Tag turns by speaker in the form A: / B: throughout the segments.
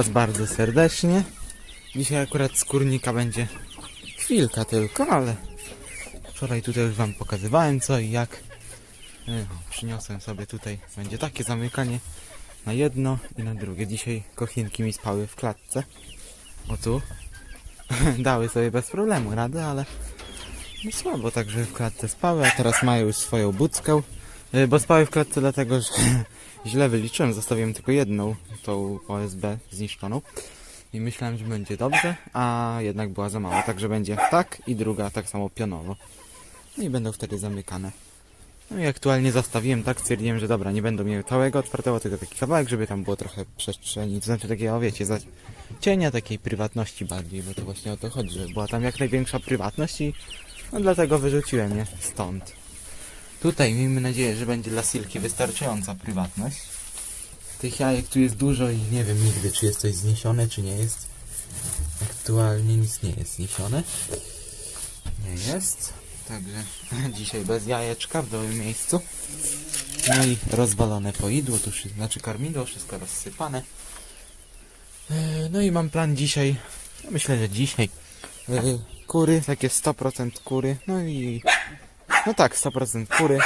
A: Was bardzo serdecznie. Dzisiaj akurat z kurnika będzie chwilka tylko, ale wczoraj tutaj już Wam pokazywałem co i jak. E, Przyniosłem sobie tutaj, będzie takie zamykanie na jedno i na drugie. Dzisiaj kochinki mi spały w klatce. O tu. Dały sobie bez problemu radę, ale no słabo także w klatce spały, a teraz mają już swoją buckę. E, Bo spały w klatce dlatego, że źle wyliczyłem, zostawiłem tylko jedną, tą OSB zniszczoną. I myślałem, że będzie dobrze, a jednak była za mała, także będzie tak i druga tak samo pionowo. No i będą wtedy zamykane. No i aktualnie zostawiłem tak, stwierdziłem, że dobra, nie będą miały całego otwartego, tylko taki kawałek, żeby tam było trochę przestrzeni, to znaczy takiego, wiecie, cienia takiej prywatności bardziej, bo to właśnie o to chodzi, żeby była tam jak największa prywatność i no dlatego wyrzuciłem je stąd. Tutaj miejmy nadzieję, że będzie dla Silki wystarczająca prywatność. Tych jajek tu jest dużo i nie wiem nigdy, czy jest coś zniesione, czy nie jest. Aktualnie nic nie jest zniesione. Nie jest. Także dzisiaj bez jajeczka w nowym miejscu. No i rozwalone poidło, tu znaczy karmidło, wszystko rozsypane. E, No i mam plan dzisiaj, ja myślę, że dzisiaj e, kury, takie 100% kury, no i no tak, 100% kury,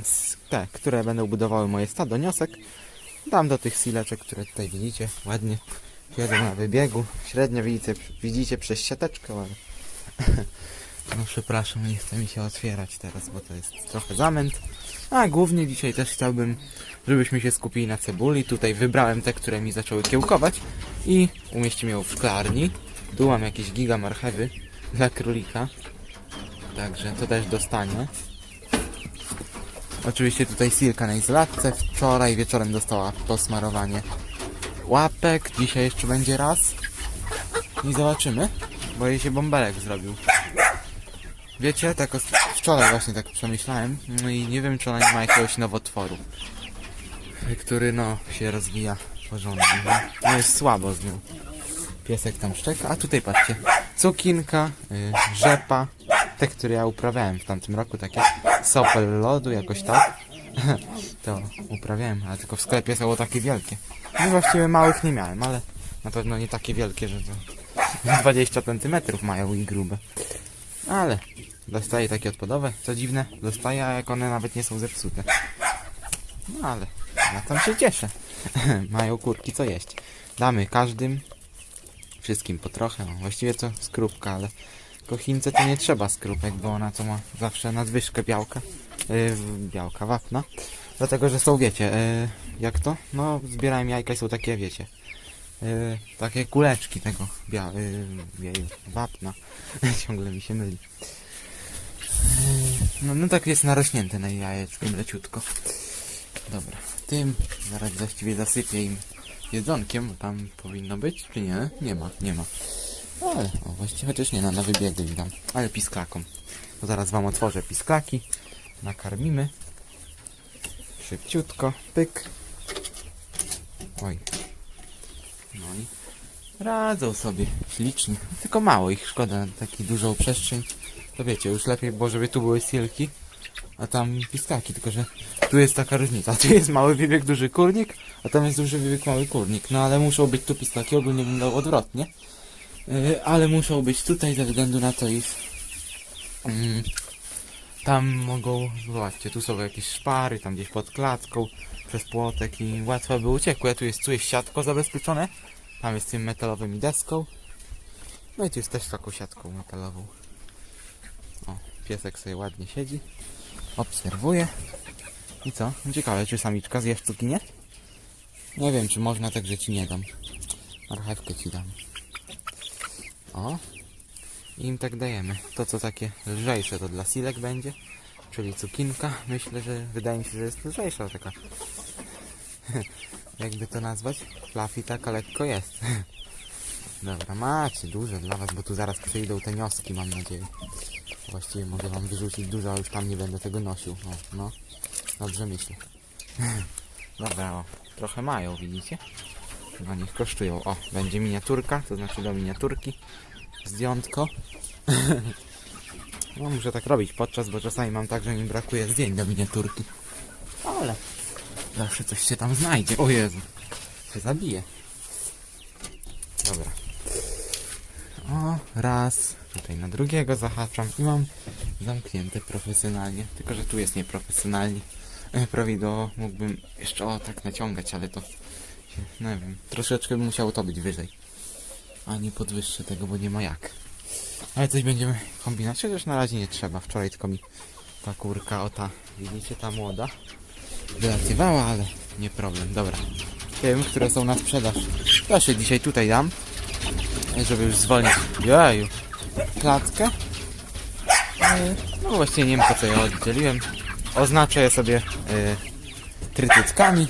A: s- te, które będą budowały moje stado, niosek, dam do tych sileczek, które tutaj widzicie, ładnie siedzą na wybiegu, średnio widzicie, widzicie przez siateczkę, ale no przepraszam, nie chce mi się otwierać teraz, bo to jest trochę zamęt. A głównie dzisiaj też chciałbym, żebyśmy się skupili na cebuli. Tutaj wybrałem te, które mi zaczęły kiełkować i umieścimy ją w szklarni. Tu mam jakieś giga marchewy dla królika. Także to też dostanie. Oczywiście tutaj Silka na izolacji. Wczoraj wieczorem dostała posmarowanie łapek. Dzisiaj jeszcze będzie raz. I zobaczymy, bo jej się bąbelek zrobił. Wiecie, tak wczoraj właśnie tak przemyślałem no i nie wiem czy ona nie ma jakiegoś nowotworu, który no się rozwija porządnie. No, no jest słabo z nią. Piesek tam szczeka, a tutaj patrzcie, cukinka, y, rzepa, te, które ja uprawiałem w tamtym roku, takie sopel lodu, jakoś tak. To uprawiałem, ale tylko w sklepie są takie wielkie. No właściwie małych nie miałem, ale na pewno nie takie wielkie, że to 20 cm mają i grube. Ale dostaję takie odpadowe, co dziwne, dostaję, a jak one nawet nie są zepsute. No ale ja tam się cieszę. Mają kurki co jeść. Damy każdym, wszystkim po trochę, no, właściwie to skrupka, ale kochince to nie trzeba skrupek, bo ona to ma zawsze nadwyżkę białka, yy, białka, wapna. Dlatego, że są, wiecie, yy, jak to? No, zbierałem jajka i są takie, wiecie, yy, takie kuleczki tego bia, yy, wapna. Ciągle mi się myli. Yy, No, no tak jest narośnięte na jajeczku leciutko. Dobra, tym zaraz właściwie zasypię im jedzonkiem, tam powinno być, czy nie? Nie ma, nie ma. Ale, o, właściwie chociaż nie, na, na wybiegu im dam, ale pisklakom. To zaraz wam otworzę pisklaki, nakarmimy. Szybciutko, pyk. Oj. No i radzą sobie ślicznie. Tylko mało ich szkoda, na taką dużą przestrzeń. To wiecie, już lepiej było, żeby tu były silki, a tam pistaki, tylko że tu jest taka różnica. Tu jest mały wybieg, duży kurnik, a tam jest duży wybieg, mały kurnik. No ale muszą być tu pistaki, ogólnie bym dał odwrotnie. Yy, ale muszą być tutaj ze względu na to, iż mm, tam mogą, zobaczcie, tu są jakieś szpary, tam gdzieś pod klatką, przez płotek i łatwo by uciekły. Tu jest, tu jest siatko zabezpieczone, tam jest tym metalowym deską. No i tu jest też taką siatką metalową. O, piesek sobie ładnie siedzi, obserwuje. I co? Ciekawe, czy samiczka zjesz cukinię? Nie wiem, czy można, także ci nie dam. Marchewkę ci dam. O. I im tak dajemy. To, co takie lżejsze, to dla silek będzie. Czyli cukinka. Myślę, że wydaje mi się, że jest lżejsza taka. Jakby to nazwać? Fluffy taka lekko jest. Dobra, macie duże dla was, bo tu zaraz przyjdą te nioski, mam nadzieję. Właściwie mogę wam wyrzucić dużo, a już tam nie będę tego nosił. O, no. Dobrze myślę. Dobra, o. Trochę mają, widzicie? chyba niech kosztują. O, będzie miniaturka, to znaczy do miniaturki. Zdjątko. no, muszę tak robić podczas, bo czasami mam tak, że mi brakuje zdjęć do miniaturki. Ale zawsze coś się tam znajdzie. O Jezu, się zabije. Dobra. O, raz. Tutaj na drugiego zahaczam i mam zamknięte profesjonalnie. Tylko, że tu jest nieprofesjonalnie. E, Prawidłowo mógłbym jeszcze o tak naciągać, ale to nie wiem, troszeczkę by musiało to być wyżej. A nie podwyższę tego, bo nie ma jak. Ale coś będziemy kombinować, chociaż na razie nie trzeba. Wczoraj tylko mi ta kurka, o ta, widzicie, ta młoda, wylatywała, ale nie problem. Dobra. Wiem, które są na sprzedaż. Ja się dzisiaj tutaj dam, żeby już zwolnić. Jeju. Klatkę. E, No właściwie nie wiem po co je oddzieliłem. Oznaczę je sobie trytytkami.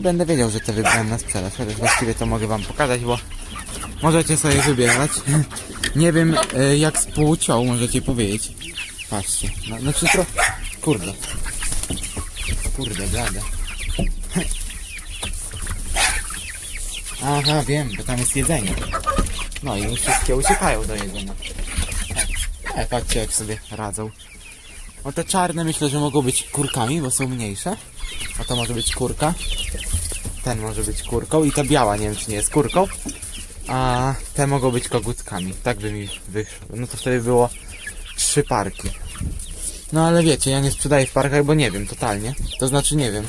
A: Będę wiedział, że te wybrałem na sprzedaż, chociaż właściwie to mogę wam pokazać, bo możecie sobie wybierać. Nie wiem e, jak z płcią możecie powiedzieć. Patrzcie. No, znaczy to... Kurde. Kurde, blada. Aha, wiem, bo tam jest jedzenie. No i wszystkie uciekają do jedzenia. E, patrzcie jak sobie radzą. O te czarne myślę, że mogą być kurkami, bo są mniejsze. A to może być kurka. Ten może być kurką i ta biała, nie wiem czy nie jest kurką. A te mogą być kogutkami. Tak by mi wyszło. No to wtedy było trzy parki. No ale wiecie, ja nie sprzedaję w parkach, bo nie wiem totalnie. To znaczy nie wiem.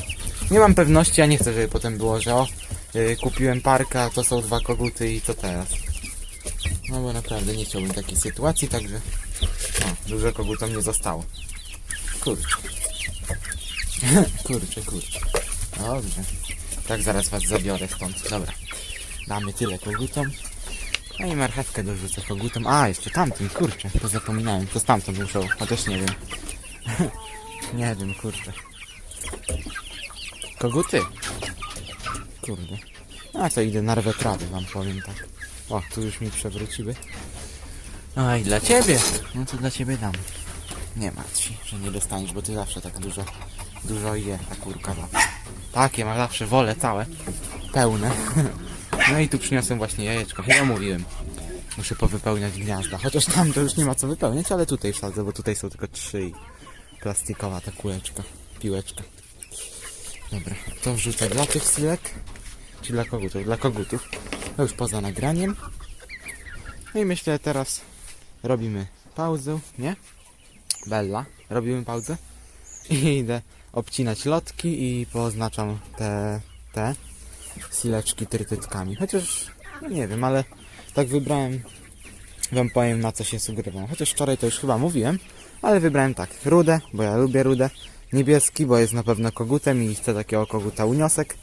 A: Nie mam pewności, a nie chcę, żeby potem było, że o, yy, kupiłem parka, to są dwa koguty i co teraz? No bo naprawdę nie chciałbym takiej sytuacji, także o, dużo kogutom nie zostało. Kurczę. kurczę, kurczę. Dobrze. Tak zaraz was zabiorę stąd. Dobra. Damy tyle kogutom. No i marchewkę dorzucę kogutom. A, jeszcze tamtym, kurczę. To zapominałem. To stamtąd muszą, chociaż nie wiem. nie wiem, kurczę. Koguty. Kurde. A to idę narwę trawy, wam powiem tak. O, tu już mi przewróciły. No i dla ciebie. No to dla ciebie dam. Nie martw się, że nie dostaniesz, bo ty zawsze tak dużo, dużo je ta kurka zawsze. Takie ma zawsze wolę całe. Pełne. No i tu przyniosłem właśnie jajeczko. Chyba mówiłem. Muszę powypełniać gniazda. Chociaż tam to już nie ma co wypełniać, ale tutaj wsadzę, bo tutaj są tylko trzy i plastikowa ta kółeczka. Piłeczka. Dobra, to wrzucę dla tych sylek. Czy dla kogutów? Dla kogutów. To już poza nagraniem. No i myślę teraz robimy pauzę, nie? Bella, robimy pauzę. I idę obcinać lotki i poznaczam te, te sileczki trytytkami. Chociaż, no nie wiem, ale tak wybrałem, wam powiem na co się sugerowałem. Chociaż wczoraj to już chyba mówiłem, ale wybrałem tak, rudę, bo ja lubię rudę, niebieski, bo jest na pewno kogutem i chcę takiego koguta uniosek,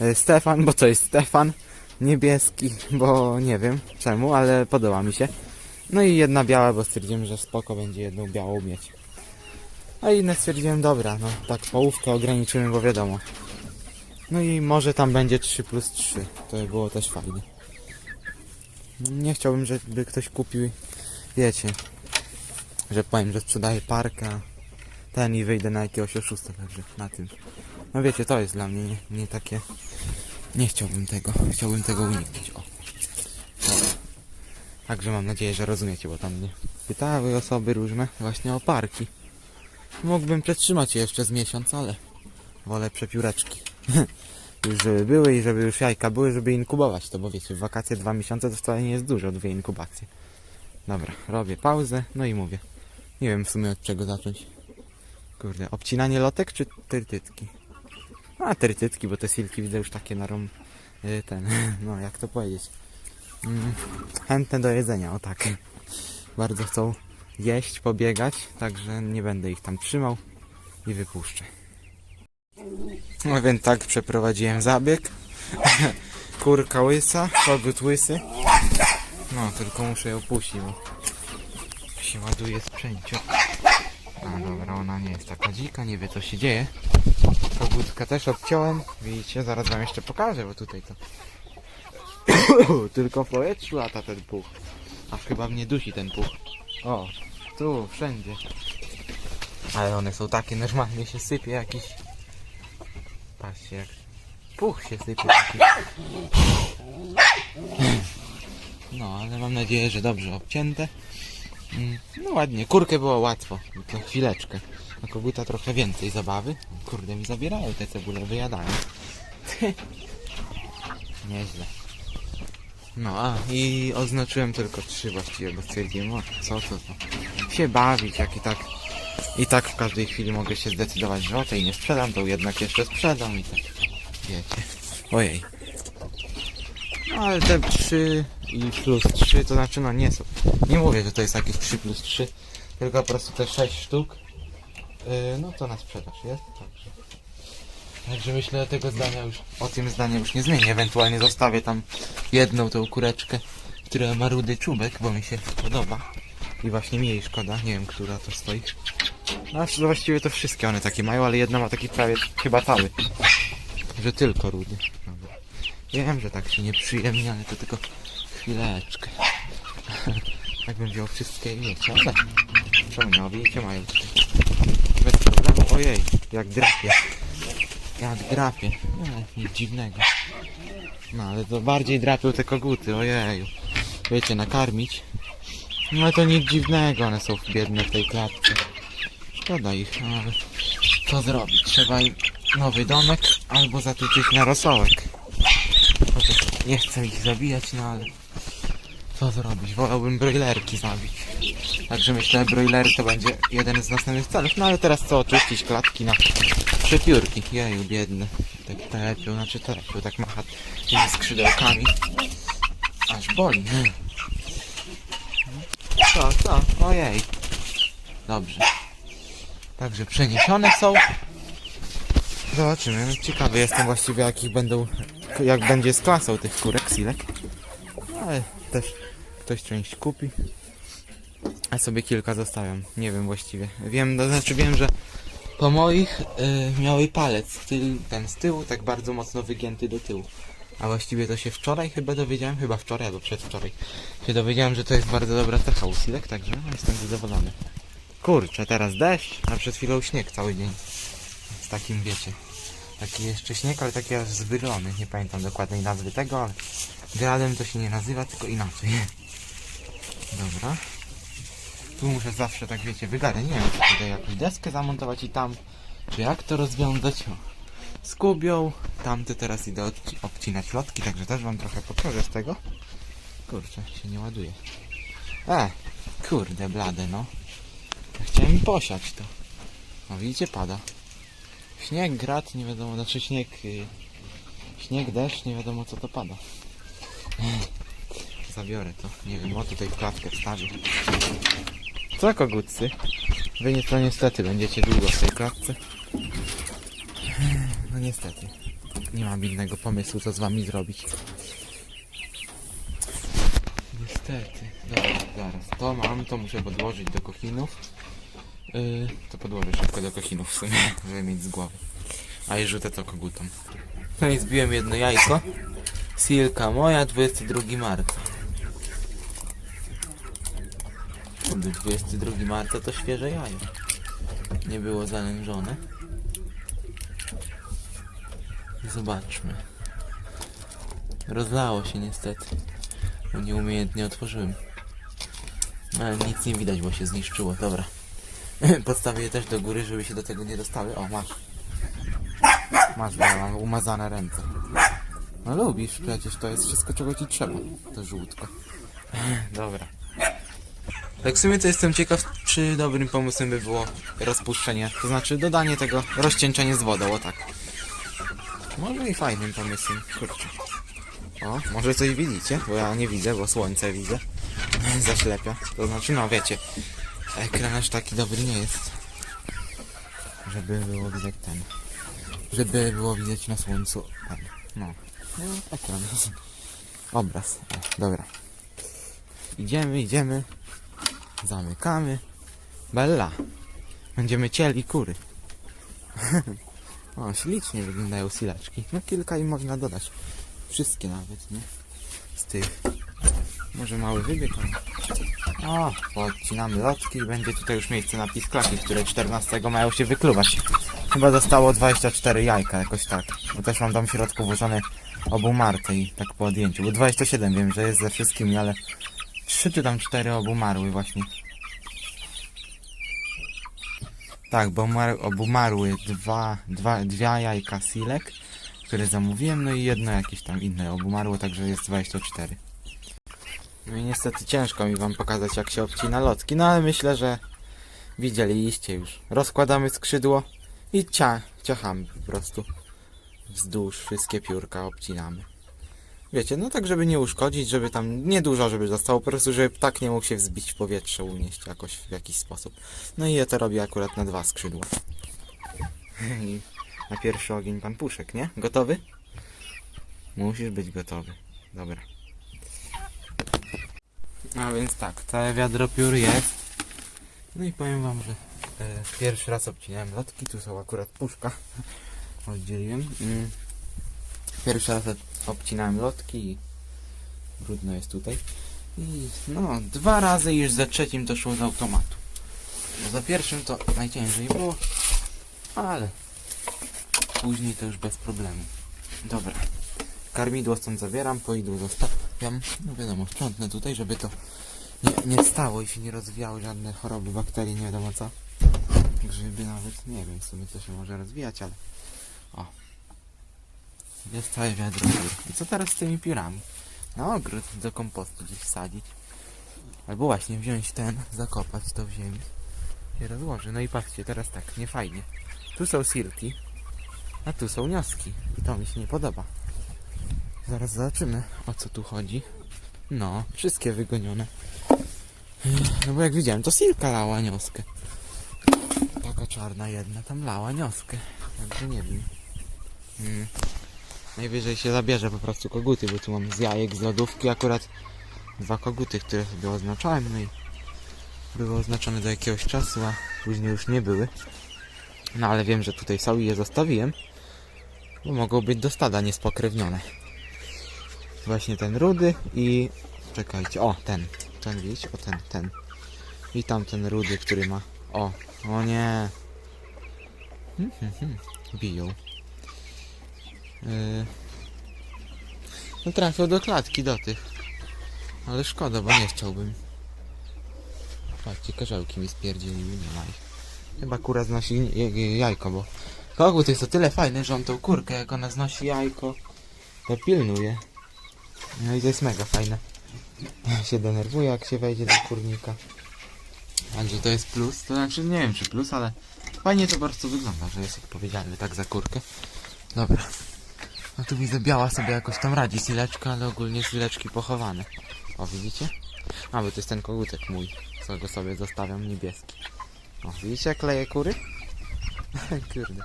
A: E, Stefan, bo to jest Stefan, niebieski, bo nie wiem czemu, ale podoba mi się. No i jedna biała, bo stwierdziłem, że spoko będzie jedną białą mieć. A inne stwierdziłem, dobra, no tak połówkę ograniczymy, bo wiadomo. No i może tam będzie 3 plus 3. To by było też fajnie. Nie chciałbym, żeby ktoś kupił, wiecie, że powiem, że sprzedaję parka, ten i wyjdę na jakiegoś oszusta, także na tym. No wiecie, to jest dla mnie nie, nie takie... Nie chciałbym tego, chciałbym tego uniknąć, o. Także mam nadzieję, że rozumiecie, bo tam mnie pytały osoby różne właśnie o parki. Mógłbym przetrzymać je jeszcze z miesiąc, ale wolę przepióreczki. już żeby były i żeby już jajka były, żeby inkubować to, bo wiecie, w wakacje dwa miesiące to wcale nie jest dużo, dwie inkubacje. Dobra, robię pauzę, no i mówię. Nie wiem w sumie od czego zacząć. Kurde, obcinanie lotek czy trytytki? A, trytytki, bo te silki widzę już takie na rom... y, ten, no jak to powiedzieć. Mm, chętne do jedzenia, o tak. Bardzo chcą jeść, pobiegać, także nie będę ich tam trzymał i wypuszczę. No więc tak przeprowadziłem zabieg. Kurka łysa, kogut łysy. No, tylko muszę ją puścić, bo się ładuje sprzęciu. A dobra, ona nie jest taka dzika, nie wie co się dzieje. Kogutkę też obciąłem. Widzicie, zaraz wam jeszcze pokażę, bo tutaj to tylko w powietrzu lata ten puch. Aż chyba mnie dusi ten puch. O, tu, wszędzie. Ale one są takie, normalnie się sypie jakiś... Patrzcie jak... Puch się sypie jakiś. No, ale mam nadzieję, że dobrze obcięte. Mm, No ładnie, kurkę było łatwo, to chwileczkę. A koguta trochę więcej zabawy. Kurde, mi zabierają te cebule, wyjadają. Nieźle. No a i oznaczyłem tylko trzy właściwie, bo stwierdziłem, o co to, to się bawić, jak i tak i tak w każdej chwili mogę się zdecydować, że o tej nie sprzedam, to jednak jeszcze sprzedam i tak wiecie. Ojej. No ale te 3 i plus 3 to znaczy no nie są. Nie mówię, że to jest jakieś 3 plus 3, tylko po prostu te 6 sztuk. Yy, no to na sprzedaż jest, także. Także myślę tego zdania już, o tym zdania już nie zmienię. Ewentualnie zostawię tam jedną tą kureczkę, która ma rudy czubek, bo mi się podoba. I właśnie mi jej szkoda, nie wiem, która to stoi. No a właściwie to wszystkie one takie mają, ale jedna ma taki prawie chyba cały. Że tylko rudy. Dobra. Wiem, że tak się nie przyjemnie, ale to tylko chwileczkę. Jakbym wziął wszystkie i wiecie, ale czemu nie, mają tutaj. Bez problemu, ojej, jak drapie. Jak drapie. Nie, nic dziwnego. No ale to bardziej drapią te koguty, ojeju. Wiecie, nakarmić. No to nic dziwnego, one są biedne w tej klatce. Szkoda ich, no ale co zrobić? Trzeba im nowy domek albo zatuczyć na rosołek. Nie chcę ich zabijać, no ale co zrobić? Wolałbym brojlerki zabić. Także myślę, broilery to będzie jeden z następnych celów. No ale teraz co? Oczyścić klatki na przepiórki. Jeju, biedny. Tak telepią, znaczy telepią, tak macha tymi skrzydełkami. Aż boli. Co, co? Ojej. Dobrze. Także przeniesione są. Zobaczymy. Ciekawy jestem właściwie jakich będą, jak będzie z klasą tych kurek, silek. Ale też ktoś część kupi. A sobie kilka zostawiam. Nie wiem właściwie. Wiem, to znaczy wiem, że po moich y, miały palec tyl, ten z tyłu tak bardzo mocno wygięty do tyłu. A właściwie to się wczoraj chyba dowiedziałem, chyba wczoraj albo przedwczoraj się dowiedziałem, że to jest bardzo dobra cecha u silek, także no, jestem zadowolony. Kurczę, teraz deszcz, a przed chwilą śnieg cały dzień. Z takim wiecie. Taki jeszcze śnieg, ale taki aż zwyrlony. Nie pamiętam dokładnej nazwy tego, ale gradem to się nie nazywa, tylko inaczej. Dobra. Tu muszę zawsze tak wiecie wygadać. Nie wiem, czy tutaj jakąś deskę zamontować i tam. Czy jak to rozwiązać? Skubią. Tamty teraz idę odci- obcinać lotki, także też wam trochę pokażę z tego. Kurczę, się nie ładuje. E, kurde blade no. Ja chciałem posiać to. No widzicie, pada. Śnieg, grad, nie wiadomo, znaczy śnieg... y, Śnieg, deszcz, nie wiadomo co to pada. Zabiorę to. Nie wiem, o tutaj w klatkę wstawię. Co kogutcy? Wy nie, to niestety będziecie długo w tej klatce. No niestety. Nie mam innego pomysłu, co z wami zrobić. Niestety. Dobra, zaraz. To mam, to muszę podłożyć do kochinów. Yy, to podłożę szybko do kochinów w sumie, żeby mieć z głowy. A i rzucę to kogutom. No i zbiłem jedno jajko. Silka moja, 22 marca. Kurde, 22 marca to świeże jajo. Nie było zalężone. Zobaczmy. Rozlało się niestety. Bo nieumiejętnie otworzyłem. Ale nic nie widać, bo się zniszczyło. Dobra. Podstawię je też do góry, żeby się do tego nie dostały. O, masz. Masz, bo ja mam umazane ręce. No lubisz, przecież to jest wszystko, czego ci trzeba. To żółtko. Dobra. Tak w sumie to jestem ciekaw, czy dobrym pomysłem by było rozpuszczenie, to znaczy dodanie tego, rozcieńczenie z wodą, o tak. Może i fajnym pomysłem, kurczę. O, może coś widzicie, bo ja nie widzę, bo słońce widzę. Zaślepia. To znaczy, no wiecie, ekran aż taki dobry nie jest. Żeby było widać ten. Żeby było widać na słońcu. No. No, ekran. Obraz. Dobra. Idziemy, idziemy. Zamykamy. Bella. Będziemy cieli kury. o, ślicznie wyglądają silaczki. No kilka im można dodać. Wszystkie nawet, nie? Z tych. Może mały wybieg, ale... O, podcinamy lotki i będzie tutaj już miejsce na pisklaki, które 14 mają się wykluwać. Chyba zostało 24 jajka, jakoś tak. Bo też mam tam w środku włożone obu marty i tak po odjęciu. Bo 27 wiem, że jest ze wszystkimi, ale 3 czy tam 4 obumarły właśnie. Tak, bo umar, obumarły dwa, dwa, dwie jajka silek, które zamówiłem, no i jedno jakieś tam inne obumarło, także jest 24. No i niestety ciężko mi wam pokazać jak się obcina lotki, no ale myślę, że widzieliście już. Rozkładamy skrzydło i cia, ciachamy po prostu. Wzdłuż wszystkie piórka obcinamy. Wiecie, no tak żeby nie uszkodzić, żeby tam niedużo, żeby zostało, po prostu żeby ptak nie mógł się wzbić w powietrze, unieść jakoś w jakiś sposób. No i ja to robię akurat na dwa skrzydła. I na pierwszy ogień pan Puszek, nie? Gotowy? Musisz być gotowy. Dobra. A więc tak, całe wiadro piór jest. No i powiem wam, że e, pierwszy raz obcinałem lotki, tu są akurat puszka. Oddzieliłem. Mm. Pierwszy raz obcinałem lotki brudno jest tutaj. I no, dwa razy już za trzecim to szło z automatu. Za pierwszym to najciężej było, ale później to już bez problemu. Dobra. Karmidło stąd zabieram, po idłu zostawiam. No wiadomo, sprzątnę tutaj, żeby to nie, nie stało i się nie rozwijały żadne choroby, bakterie, nie wiadomo co. Grzyby nawet, nie wiem w sumie co się może rozwijać, ale o. Jest całe wiadro piór. I co teraz z tymi piórami? Na ogród do kompostu gdzieś wsadzić. Albo właśnie wziąć ten, zakopać to w ziemi. Się rozłoży. No i patrzcie, teraz tak, nie fajnie. Tu są silki, a tu są wnioski. I to mi się nie podoba. Zaraz zobaczymy, o co tu chodzi. No, wszystkie wygonione. No bo jak widziałem, to silka lała nioskę. Taka czarna jedna tam lała nioskę. Także nie wiem. Mm. Najwyżej się zabierze po prostu koguty, bo tu mam z jajek, z lodówki akurat dwa koguty, które sobie oznaczałem, no i były oznaczone do jakiegoś czasu, a później już nie były. No ale wiem, że tutaj są i je zostawiłem, bo mogą być do stada niespokrewnione. Właśnie ten rudy i... Czekajcie, o ten, ten widzicie, o ten, ten. I tamten rudy, który ma... O, o nie. Hmm, hmm, hmm. Biją. Yy... No trafił do klatki, do tych. Ale szkoda, bo nie chciałbym. Patrzcie, karzełki mi spierdzieliły, nie ma ich. Chyba kura znosi jajko, bo kogut jest o tyle fajny, że on tą kurkę, jak ona znosi jajko, to pilnuje. No i to jest mega fajne. się denerwuje, jak się wejdzie do kurnika. Także to jest plus, to znaczy nie wiem czy plus, ale fajnie to prostu wygląda, że jest odpowiedzialny tak za kurkę. Dobra. No tu widzę biała sobie jakoś tam radzi sileczka, ale ogólnie sileczki pochowane. O, widzicie? A, bo to jest ten kogutek mój, co go sobie zostawiam, niebieski. O, widzicie jak leje kury? Kurde.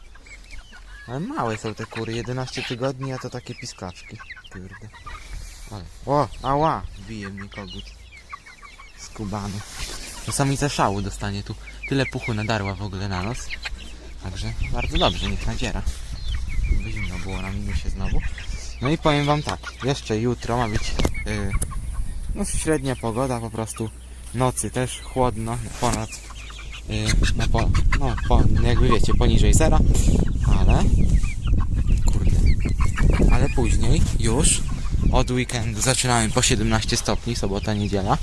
A: Ale małe są te kury, 11 tygodni, a to takie pisklaczki. Kurde. Ale, o, ała, bije mnie kogut. Skubany. To samica szału dostanie tu. Tyle puchu nadarła w ogóle na nos. Także bardzo dobrze, niech nadziera. Zimno było na minusie znowu. No i powiem wam tak, jeszcze jutro ma być yy, no średnia pogoda po prostu. Nocy też chłodno, ponad yy, no, po, no po, jakby wiecie, poniżej zera, ale kurde, ale później już od weekendu zaczynamy po 17 stopni, sobota, niedziela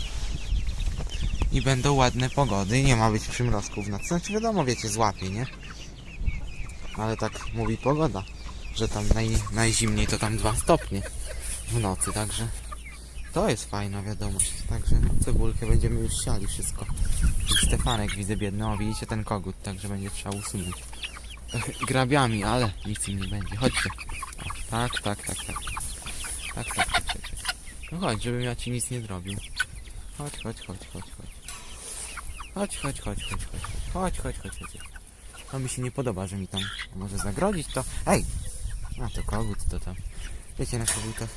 A: i będą ładne pogody, nie ma być przymrozków w nocy, znaczy wiadomo, wiecie, złapie, nie? Ale tak mówi pogoda, że tam naj, najzimniej to tam 2 stopnie w nocy, także to jest fajna wiadomość. Także no, cebulkę będziemy już siali wszystko. I Stefanek widzę biedny, o widzicie ten kogut, także będzie trzeba usunąć. Grabiami, ale nic im nie będzie. Chodźcie. O, tak, tak, tak, tak. Tak, tak, tak, tak. tak. No chodź, żebym ja ci nic nie zrobił. Chodź, chodź, chodź, chodź, chodź. Chodź, chodź, chodź, chodź, chodź. Chodź, chodź, chodź, chodź. To mi się nie podoba, że mi tam może zagrodzić to. Ej! A to kogut to tam. Wiecie na kogutach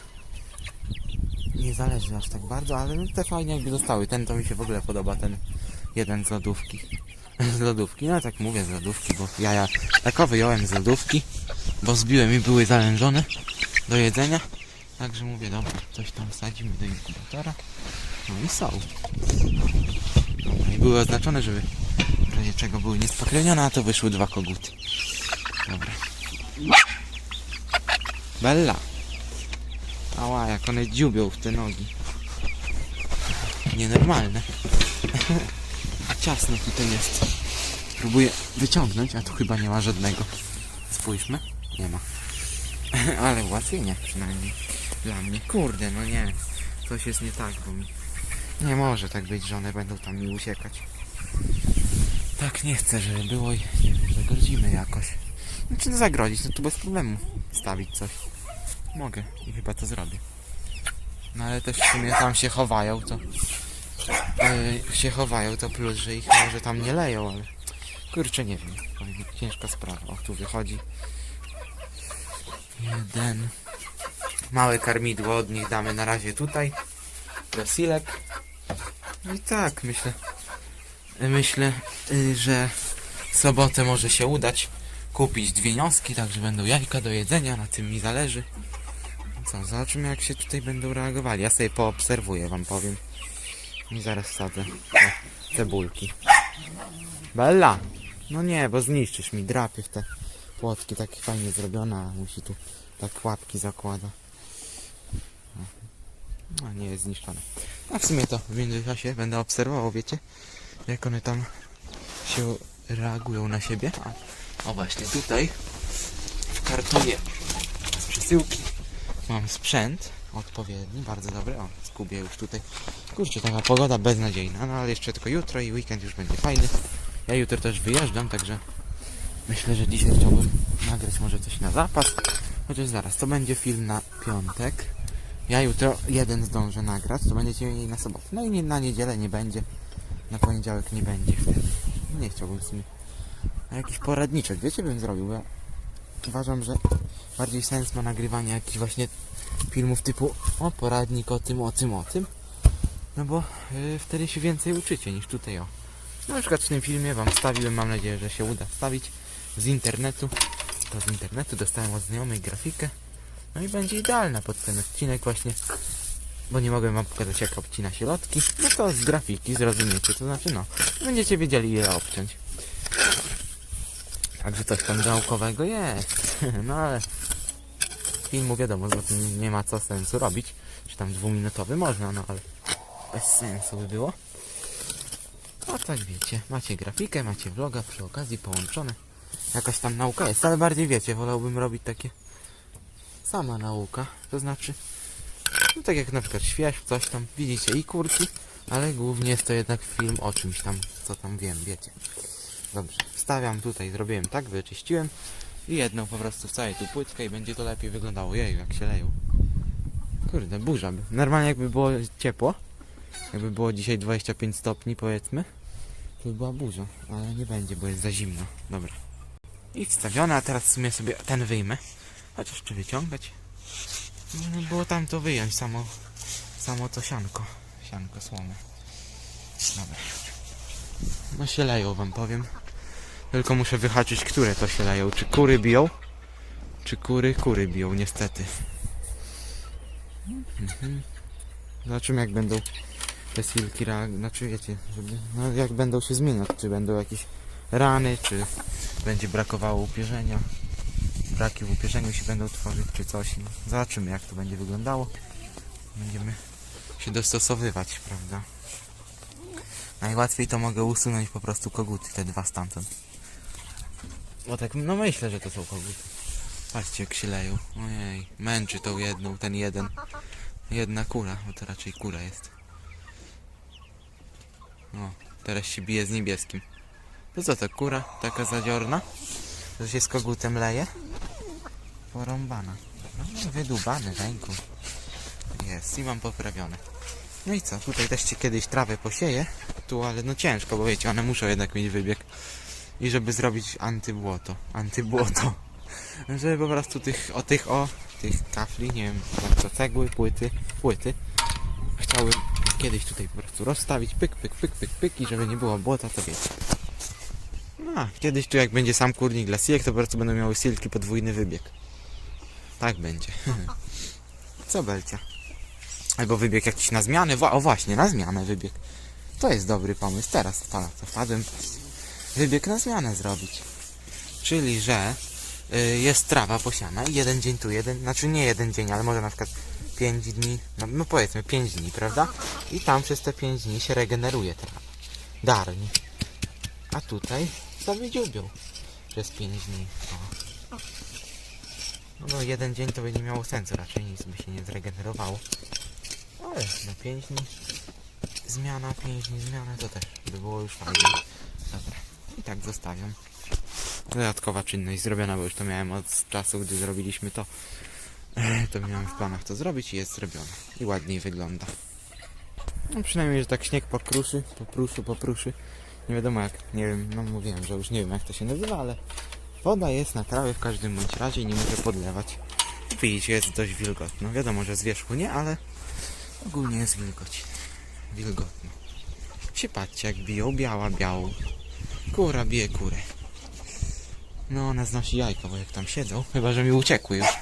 A: nie zależy aż tak bardzo, ale no te fajnie jakby zostały. Ten to mi się w ogóle podoba, ten jeden z lodówki. Z lodówki, no tak mówię z lodówki, bo jaja tako wyjąłem z lodówki, bo zbiłem i były zalężone do jedzenia. Także mówię, dobra, coś tam wsadzimy do inkubatora. No i są. Dobra, i były oznaczone, żeby razie czego były niespokrewnione, a to wyszły dwa koguty. Dobra. Bella. Ała, jak one dziubią w te nogi. Nienormalne. Ciasno tutaj jest. Próbuję wyciągnąć, a tu chyba nie ma żadnego. Spójrzmy. Nie ma. Ale ułatwienia przynajmniej. Dla mnie. Kurde, no nie. Coś jest nie tak, bo mi Nie może tak być, że one będą tam mi uciekać. Tak nie chcę, żeby było i nie wiem, zagrodzimy jakoś. Znaczy no zagrodzić, no tu bez problemu stawić coś. Mogę i chyba to zrobię. No ale też w sumie tam się chowają, to... Yy, się chowają, to plus, że ich może tam nie leją, ale... Kurczę, nie wiem. Ciężka sprawa. O, tu wychodzi. Jeden. Małe karmidło od nich damy na razie tutaj. Do silek. No i tak, myślę. Myślę, y, że w sobotę może się udać kupić dwie nioski, także będą jajka do jedzenia, na tym mi zależy. Co, zobaczymy jak się tutaj będą reagowali. Ja sobie poobserwuję, wam powiem. I zaraz wsadzę te cebulki. Bella! No nie, bo zniszczysz mi drapie w te płotki, takie fajnie zrobione, a musi tu tak łapki zakłada. No, nie jest zniszczone. A w sumie to w międzyczasie będę obserwował, wiecie, jak one tam się reagują na siebie. A, o właśnie tutaj w kartonie przesyłki mam sprzęt odpowiedni, bardzo dobry. O, skubię już tutaj. Kurczę, taka pogoda beznadziejna, no ale jeszcze tylko jutro i weekend już będzie fajny. Ja jutro też wyjeżdżam, także myślę, że dzisiaj chciałbym nagrać może coś na zapas. Chociaż zaraz, to będzie film na piątek. Ja jutro jeden zdążę nagrać, to będziecie mieli na sobotę. No i na niedzielę nie będzie. Na poniedziałek nie będzie wtedy. Nie chciałbym w sumie. A jakiś poradniczek, wiecie, bym zrobił. Ja uważam, że bardziej sens ma nagrywanie jakichś właśnie filmów typu o poradnik o tym, o tym, o tym. No bo y, wtedy się więcej uczycie niż tutaj o. No, na przykład w tym filmie wam wstawiłem, mam nadzieję, że się uda wstawić z internetu. To z internetu dostałem od znajomej grafikę. No i będzie idealna pod ten odcinek właśnie, bo nie mogłem wam pokazać jak obcina się lotki. No to z grafiki zrozumiecie, to znaczy no, będziecie wiedzieli ile obciąć. Także coś tam działkowego jest. No ale filmu wiadomo, bo tym nie ma co sensu robić. Czy tam dwuminutowy można, no ale bez sensu by było. No tak wiecie, macie grafikę, macie vloga przy okazji połączone. Jakaś tam nauka jest, ale bardziej wiecie, wolałbym robić takie sama nauka, to znaczy no tak jak na przykład śwież, coś tam, widzicie i kurki, ale głównie jest to jednak film o czymś tam, co tam wiem, wiecie. Dobrze, wstawiam tutaj, zrobiłem tak, wyczyściłem i jedną po prostu wstawię tu płytkę i będzie to lepiej wyglądało. Jej, jak się leją. Kurde, burza by. Normalnie jakby było ciepło, jakby było dzisiaj 25 stopni powiedzmy, to by była burza, ale nie będzie, bo jest za zimno. Dobra. I wstawione, a teraz w sumie sobie ten wyjmę. Chociaż czy wyciągać? No, było tam to wyjąć, samo, samo to sianko. Sianko słomy. Dobra. No się leją wam powiem. Tylko muszę wyhaczyć, które to się leją. Czy kury biją? Czy kury kury biją, niestety. Mhm. Zobaczymy jak będą te silki Znaczy wiecie, żeby, no jak będą się zmieniać. Czy będą jakieś rany, czy będzie brakowało upierzenia. Braki w upierzeniu się będą tworzyć, czy coś. No, zobaczymy jak to będzie wyglądało. Będziemy się dostosowywać, prawda? Najłatwiej to mogę usunąć po prostu koguty, te dwa stamtąd. Bo tak, no myślę, że to są koguty. Patrzcie jak się leją. Ojej, męczy tą jedną, ten jeden. Jedna kura, bo to raczej kura jest. O, teraz się bije z niebieskim. To co to, kura taka zadziorna? Że się z kogutem leje? Porąbana. No, wydubany ręką. Jest i mam poprawione. No i co, tutaj też ci kiedyś trawę posieję. Tu, ale no ciężko, bo wiecie, one muszą jednak mieć wybieg. I żeby zrobić antybłoto. Antybłoto. Żeby po prostu tych, o tych, o, tych kafli, nie wiem, to cegły, płyty, płyty. Chciałbym kiedyś tutaj po prostu rozstawić, pyk, pyk, pyk, pyk, pyk i żeby nie było błota, to wiecie. No, kiedyś tu jak będzie sam kurnik dla silek, to po prostu będą miały silki podwójny wybieg. Tak będzie. Co Belcia? Albo wybieg jakiś na zmianę. O właśnie, na zmianę wybieg. To jest dobry pomysł. Teraz to wpadłem. Wybieg na zmianę zrobić. Czyli, że y, jest trawa posiana i jeden dzień tu, jeden, znaczy nie jeden dzień, ale może na przykład 5 dni, no, no powiedzmy 5 dni, prawda? I tam przez te 5 dni się regeneruje trawa. Darnie. A tutaj sobie dziubią przez 5 dni. O. No, no jeden dzień to by nie miało sensu, raczej nic by się nie zregenerowało. Ale na 5 dni zmiana, 5 dni zmiana, to też by było już fajnie. Dobra, i tak zostawiam. Dodatkowa czynność zrobiona, bo już to miałem od czasu, gdy zrobiliśmy to. To miałem w planach to zrobić i jest zrobione. I ładniej wygląda. No przynajmniej, że tak śnieg pokruszy, popruszy, popruszy. Nie wiadomo jak, nie wiem, no mówiłem, że już nie wiem jak to się nazywa, ale woda jest na trawie w każdym bądź razie nie muszę podlewać. Widzicie, jest dość wilgotno. Wiadomo, że z wierzchu nie, ale ogólnie jest wilgoć. Wilgotno. Się patrzcie, jak biją, biała, białą. Kura bije kurę. No, ona znosi jajka, bo jak tam siedzą, chyba, że mi uciekły już.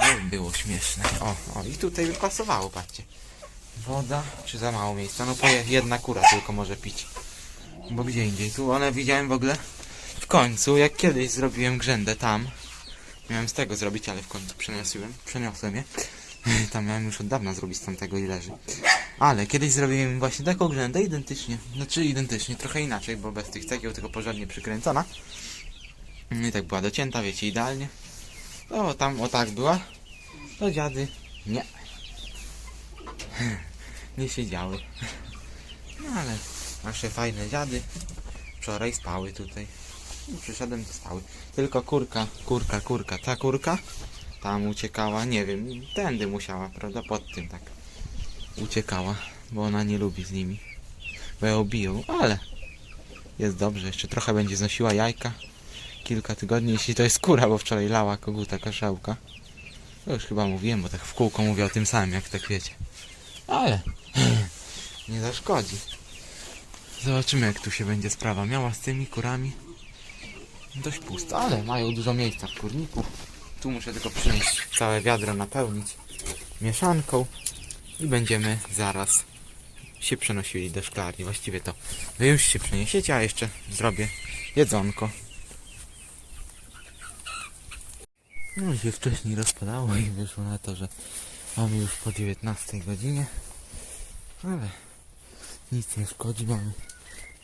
A: Ale było śmieszne. O, o, i tutaj by pasowało, patrzcie. Woda, czy za mało miejsca? No, jedna kura tylko może pić. Bo gdzie indziej? Tu one widziałem w ogóle w końcu, jak kiedyś zrobiłem grzędę tam. Miałem z tego zrobić, ale w końcu przeniosłem, przeniosłem je. Tam miałem już od dawna zrobić z tamtego i leży. Ale kiedyś zrobiłem właśnie taką grzędę identycznie. Znaczy identycznie, trochę inaczej, bo bez tych cegieł, tylko porządnie przykręcona. I tak była docięta, wiecie, idealnie. O, tam o tak była. To dziady nie. Nie siedziały. No ale nasze fajne dziady wczoraj spały tutaj. I przyszedłem, to spały. Tylko kurka, kurka, kurka. Ta kurka tam uciekała, nie wiem, tędy musiała, prawda? Pod tym tak uciekała, bo ona nie lubi z nimi. Bo ją biją, ale jest dobrze, jeszcze trochę będzie znosiła jajka. Kilka tygodni, jeśli to jest kura, bo wczoraj lała koguta kaszałka. To już chyba mówiłem, bo tak w kółko mówię o tym samym, jak tak wiecie. Ale nie zaszkodzi. Zobaczymy, jak tu się będzie sprawa miała z tymi kurami. Dość pusto, ale mają dużo miejsca w kurniku. Tu muszę tylko przynieść całe wiadro napełnić mieszanką i będziemy zaraz się przenosili do szklarni. Właściwie to wy już się przeniesiecie, a jeszcze zrobię jedzonko. No się wcześniej rozpadało i wyszło na to, że mamy już po 19 godzinie. Ale nic nie szkodzi, mamy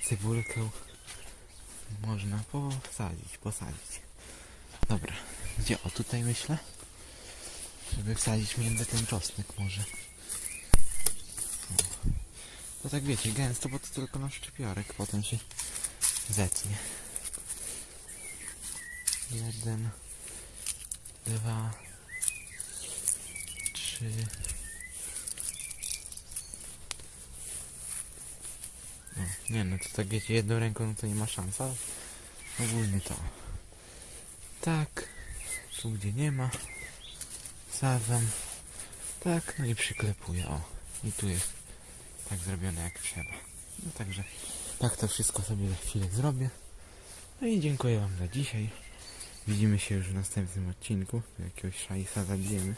A: cebulkę. Można posadzić, posadzić. Dobra, gdzie? O tutaj myślę? Żeby wsadzić między ten czosnek może. O. To tak wiecie, gęsto, bo to tylko na szczypiorek potem się zetnie. Jeden, dwa, trzy. O, nie no, to tak wiecie, jedną ręką no to nie ma szans, ale ogólnie to. Tak, tu gdzie nie ma, sadzam, tak, no i przyklepuję, o. I tu jest tak zrobione jak trzeba. No także tak to wszystko sobie za chwilę zrobię. No i dziękuję Wam za dzisiaj. Widzimy się już w następnym odcinku. Jakiegoś szajsa zabijemy.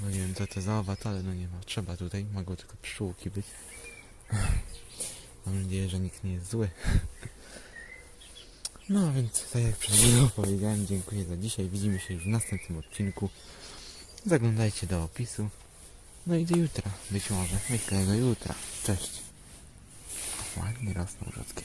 A: No nie wiem co to za owad, ale no nie ma. Trzeba tutaj. Mogą tylko pszczółki być. Mam nadzieję, że nikt nie jest zły. No więc tak jak przed chwilą powiedziałem, dziękuję za dzisiaj. Widzimy się już w następnym odcinku. Zaglądajcie do opisu. No i do jutra. Być może. Myślę do jutra. Cześć. Ładnie rosną rzodkie.